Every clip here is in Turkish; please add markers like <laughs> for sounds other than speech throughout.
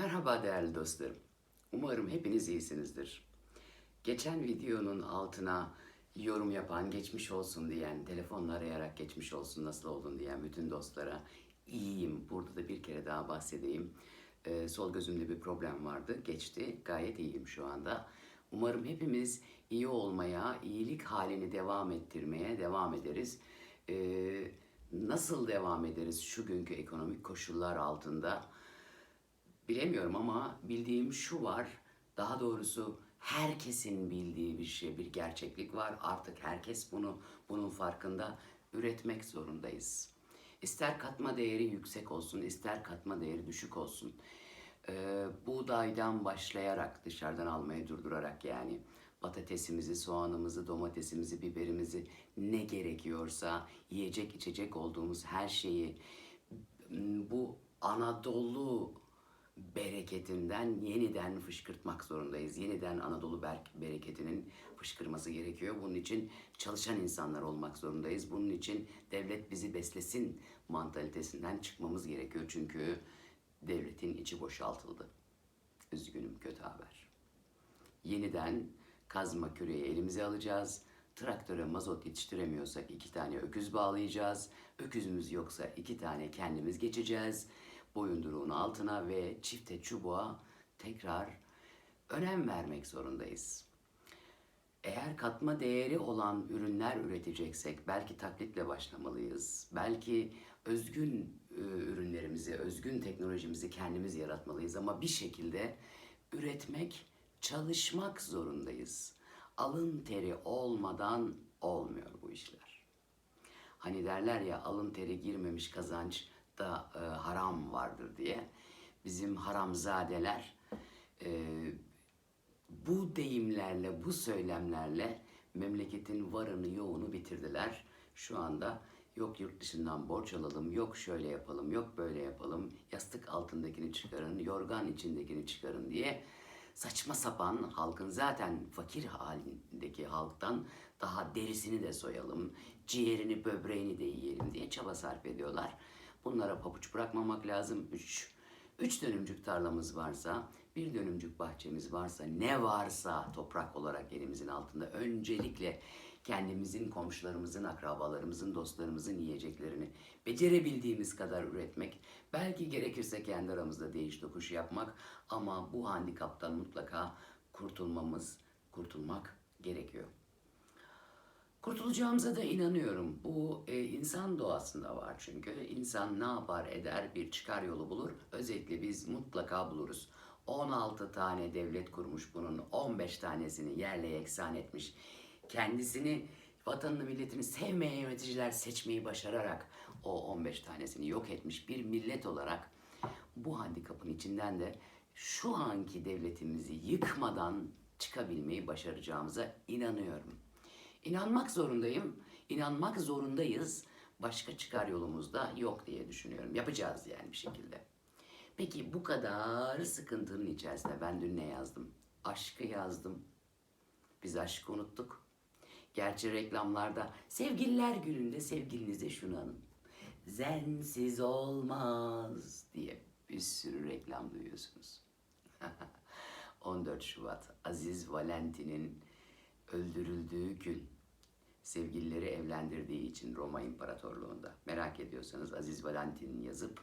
Merhaba değerli dostlarım. Umarım hepiniz iyisinizdir. Geçen videonun altına yorum yapan, geçmiş olsun diyen, telefonla arayarak geçmiş olsun nasıl oldun diyen bütün dostlara iyiyim. Burada da bir kere daha bahsedeyim. Ee, sol gözümde bir problem vardı. Geçti. Gayet iyiyim şu anda. Umarım hepimiz iyi olmaya, iyilik halini devam ettirmeye devam ederiz. Ee, nasıl devam ederiz şu günkü ekonomik koşullar altında? Bilemiyorum ama bildiğim şu var. Daha doğrusu herkesin bildiği bir şey, bir gerçeklik var. Artık herkes bunu bunun farkında üretmek zorundayız. İster katma değeri yüksek olsun, ister katma değeri düşük olsun. Ee, buğdaydan başlayarak dışarıdan almayı durdurarak yani patatesimizi, soğanımızı, domatesimizi, biberimizi ne gerekiyorsa yiyecek içecek olduğumuz her şeyi bu Anadolu bereketinden yeniden fışkırtmak zorundayız. Yeniden Anadolu ber- bereketinin fışkırması gerekiyor. Bunun için çalışan insanlar olmak zorundayız. Bunun için devlet bizi beslesin mantalitesinden çıkmamız gerekiyor. Çünkü devletin içi boşaltıldı. Üzgünüm kötü haber. Yeniden kazma küreği elimize alacağız. Traktöre mazot yetiştiremiyorsak iki tane öküz bağlayacağız. Öküzümüz yoksa iki tane kendimiz geçeceğiz. Boyunduruğun altına ve çifte çubuğa tekrar önem vermek zorundayız. Eğer katma değeri olan ürünler üreteceksek belki taklitle başlamalıyız. Belki özgün e, ürünlerimizi, özgün teknolojimizi kendimiz yaratmalıyız ama bir şekilde üretmek, çalışmak zorundayız. Alın teri olmadan olmuyor bu işler. Hani derler ya alın teri girmemiş kazanç da e, haram vardır diye. Bizim haramzadeler e, bu deyimlerle, bu söylemlerle memleketin varını yoğunu bitirdiler. Şu anda yok yurt dışından borç alalım, yok şöyle yapalım, yok böyle yapalım, yastık altındakini çıkarın, yorgan içindekini çıkarın diye saçma sapan halkın zaten fakir halindeki halktan daha derisini de soyalım, ciğerini, böbreğini de yiyelim diye çaba sarf ediyorlar. Bunlara pabuç bırakmamak lazım. Üç, üç dönümcük tarlamız varsa, bir dönümcük bahçemiz varsa, ne varsa toprak olarak elimizin altında öncelikle kendimizin, komşularımızın, akrabalarımızın, dostlarımızın yiyeceklerini becerebildiğimiz kadar üretmek, belki gerekirse kendi aramızda değiş tokuş yapmak ama bu handikaptan mutlaka kurtulmamız, kurtulmak gerekiyor. Kurtulacağımıza da inanıyorum. Bu e, insan doğasında var çünkü. insan ne yapar eder bir çıkar yolu bulur. Özellikle biz mutlaka buluruz. 16 tane devlet kurmuş bunun 15 tanesini yerle yeksan etmiş. Kendisini vatanını milletini sevmeyen yöneticiler seçmeyi başararak o 15 tanesini yok etmiş bir millet olarak bu handikapın içinden de şu anki devletimizi yıkmadan çıkabilmeyi başaracağımıza inanıyorum. İnanmak zorundayım, inanmak zorundayız. Başka çıkar yolumuz da yok diye düşünüyorum. Yapacağız yani bir şekilde. Peki bu kadar sıkıntının içerisinde ben dün ne yazdım? Aşkı yazdım. Biz aşkı unuttuk. Gerçi reklamlarda sevgililer gününde sevgilinize şunu anın. Zensiz olmaz diye bir sürü reklam duyuyorsunuz. <laughs> 14 Şubat Aziz Valentin'in öldürüldüğü gün sevgilileri evlendirdiği için Roma İmparatorluğu'nda. Merak ediyorsanız Aziz Valentin'in yazıp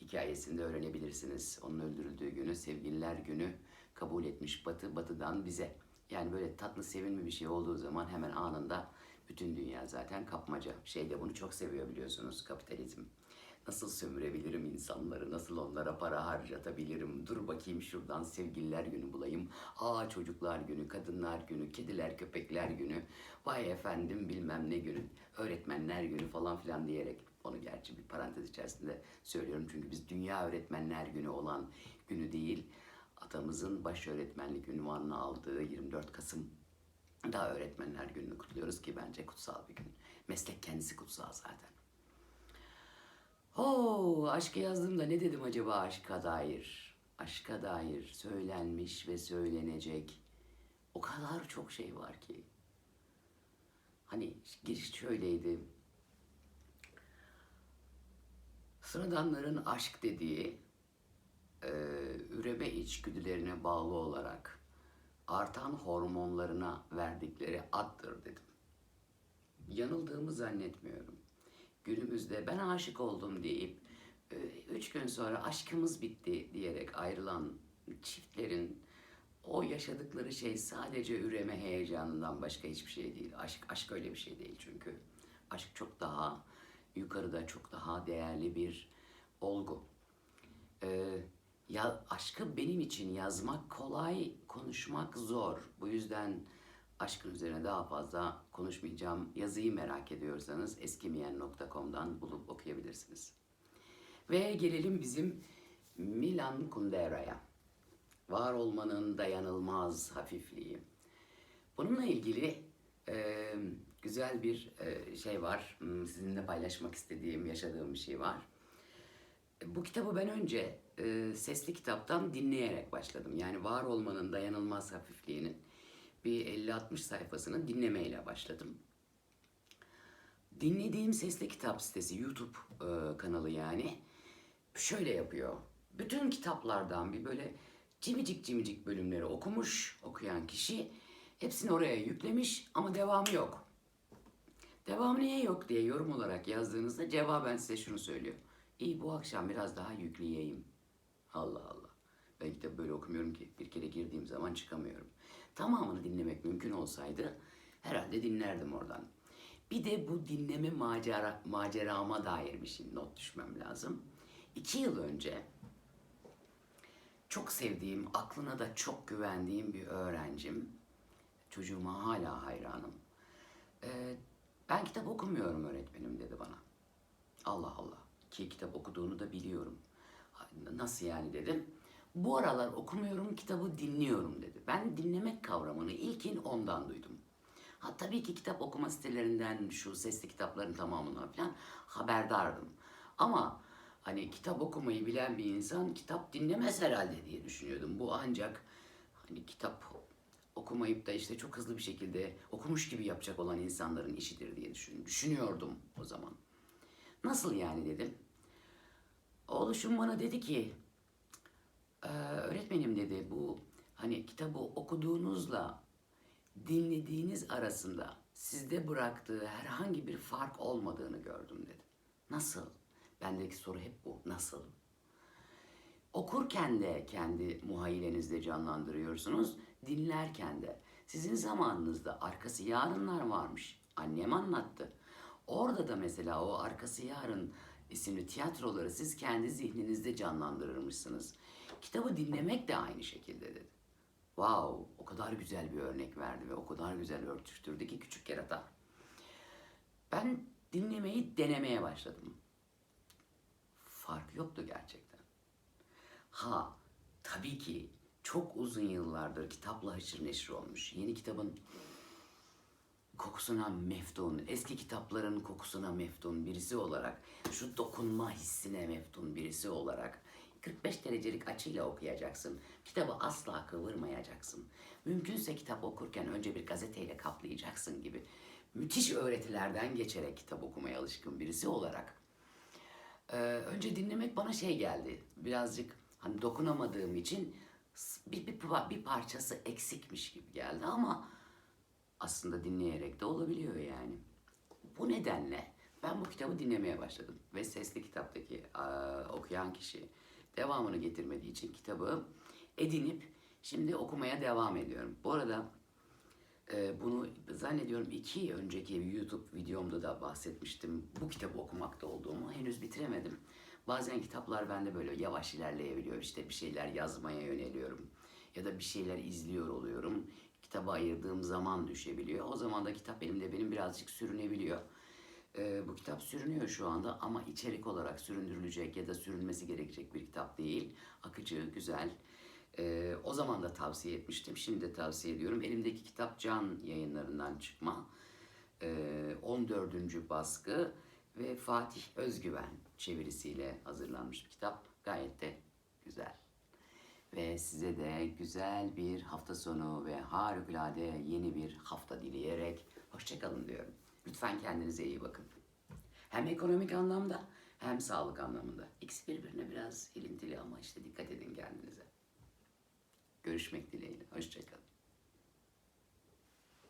hikayesinde öğrenebilirsiniz. Onun öldürüldüğü günü sevgililer günü kabul etmiş Batı, Batı'dan bize. Yani böyle tatlı sevimli bir şey olduğu zaman hemen anında bütün dünya zaten kapmaca. Şey de bunu çok seviyor biliyorsunuz kapitalizm. Nasıl sömürebilirim insanları, nasıl onlara para harcatabilirim, dur bakayım şuradan sevgililer günü bulayım, aa çocuklar günü, kadınlar günü, kediler, köpekler günü, vay efendim bilmem ne günü, öğretmenler günü falan filan diyerek. Onu gerçi bir parantez içerisinde söylüyorum çünkü biz Dünya Öğretmenler Günü olan günü değil, atamızın baş öğretmenlik ünvanını aldığı 24 Kasım da öğretmenler gününü kutluyoruz ki bence kutsal bir gün. Meslek kendisi kutsal zaten. Ho, aşkı yazdığımda ne dedim acaba aşka dair? Aşka dair söylenmiş ve söylenecek o kadar çok şey var ki. Hani giriş şöyleydi. Sıradanların aşk dediği e, üreme içgüdülerine bağlı olarak artan hormonlarına verdikleri addır dedim. Yanıldığımı zannetmiyorum. Günümüzde ben aşık oldum deyip e, üç gün sonra aşkımız bitti diyerek ayrılan çiftlerin o yaşadıkları şey sadece üreme heyecanından başka hiçbir şey değil. Aşk, aşk öyle bir şey değil çünkü. Aşk çok daha yukarıda, çok daha değerli bir olgu. Ee, ya aşkı benim için yazmak kolay, konuşmak zor. Bu yüzden aşkın üzerine daha fazla konuşmayacağım. Yazıyı merak ediyorsanız eskimeyen.com'dan bulup okuyabilirsiniz. Ve gelelim bizim Milan Kundera'ya. Var olmanın dayanılmaz hafifliği. Bununla ilgili e, güzel bir e, şey var. Hmm, Sizinle paylaşmak istediğim, yaşadığım bir şey var. Bu kitabı ben önce e, sesli kitaptan dinleyerek başladım. Yani var olmanın dayanılmaz hafifliğinin bir 50-60 sayfasını dinlemeyle başladım. Dinlediğim sesli kitap sitesi, YouTube e, kanalı yani şöyle yapıyor. Bütün kitaplardan bir böyle cimicik cimicik bölümleri okumuş, okuyan kişi hepsini oraya yüklemiş ama devamı yok. Devamı niye yok diye yorum olarak yazdığınızda cevaben size şunu söylüyor. İyi bu akşam biraz daha yükleyeyim. Allah Allah. Ben kitabı böyle okumuyorum ki bir kere girdiğim zaman çıkamıyorum. Tamamını dinlemek mümkün olsaydı herhalde dinlerdim oradan. Bir de bu dinleme macera, macerama dair bir şey not düşmem lazım. İki yıl önce çok sevdiğim, aklına da çok güvendiğim bir öğrencim, çocuğuma hala hayranım. Ee, ben kitap okumuyorum öğretmenim dedi bana. Allah Allah. Ki kitap okuduğunu da biliyorum. Nasıl yani dedim. Bu aralar okumuyorum, kitabı dinliyorum dedi. Ben dinlemek kavramını ilkin ondan duydum. Ha tabii ki kitap okuma sitelerinden, şu sesli kitapların tamamından falan haberdardım. Ama hani kitap okumayı bilen bir insan kitap dinlemez herhalde diye düşünüyordum. Bu ancak hani kitap okumayıp da işte çok hızlı bir şekilde okumuş gibi yapacak olan insanların işidir diye düşün, düşünüyordum o zaman. Nasıl yani dedim. Oğluşum bana dedi ki, "Ee, öğretmenim dedi bu hani kitabı okuduğunuzla dinlediğiniz arasında sizde bıraktığı herhangi bir fark olmadığını gördüm dedi. Nasıl? Bendeki soru hep bu. Nasıl? Okurken de kendi muhayyilenizde canlandırıyorsunuz, dinlerken de. Sizin zamanınızda arkası yarınlar varmış. Annem anlattı. Orada da mesela o arkası yarın isimli tiyatroları siz kendi zihninizde canlandırırmışsınız. Kitabı dinlemek de aynı şekilde dedi. Wow, o kadar güzel bir örnek verdi ve o kadar güzel örtüştürdü ki küçük kerata. Ben dinlemeyi denemeye başladım. Fark yoktu gerçekten. Ha, tabii ki çok uzun yıllardır kitapla haşır neşir olmuş. Yeni kitabın kokusuna meftun, eski kitapların kokusuna meftun birisi olarak, şu dokunma hissine meftun birisi olarak 45 derecelik açıyla okuyacaksın. Kitabı asla kıvırmayacaksın. Mümkünse kitap okurken önce bir gazeteyle kaplayacaksın gibi. Müthiş öğretilerden geçerek kitap okumaya alışkın birisi olarak. Ee, önce dinlemek bana şey geldi. Birazcık hani dokunamadığım için bir, bir, bir parçası eksikmiş gibi geldi ama aslında dinleyerek de olabiliyor yani. Bu nedenle ben bu kitabı dinlemeye başladım ve sesli kitaptaki aa, okuyan kişi devamını getirmediği için kitabı edinip şimdi okumaya devam ediyorum. Bu arada e, bunu zannediyorum iki önceki YouTube videomda da bahsetmiştim. Bu kitabı okumakta olduğumu henüz bitiremedim. Bazen kitaplar bende böyle yavaş ilerleyebiliyor. İşte bir şeyler yazmaya yöneliyorum. Ya da bir şeyler izliyor oluyorum. Kitaba ayırdığım zaman düşebiliyor. O zaman da kitap elimde benim birazcık sürünebiliyor. Ee, bu kitap sürünüyor şu anda ama içerik olarak süründürülecek ya da sürülmesi gerekecek bir kitap değil. Akıcı, güzel. Ee, o zaman da tavsiye etmiştim. Şimdi de tavsiye ediyorum. Elimdeki kitap Can yayınlarından çıkma. Ee, 14. baskı ve Fatih Özgüven çevirisiyle hazırlanmış bir kitap. Gayet de güzel. Ve size de güzel bir hafta sonu ve harikulade yeni bir hafta dileyerek hoşçakalın diyorum. Lütfen kendinize iyi bakın. Hem ekonomik anlamda hem sağlık anlamında. İkisi birbirine biraz ilintili ama işte dikkat edin kendinize. Görüşmek dileğiyle. Hoşçakalın.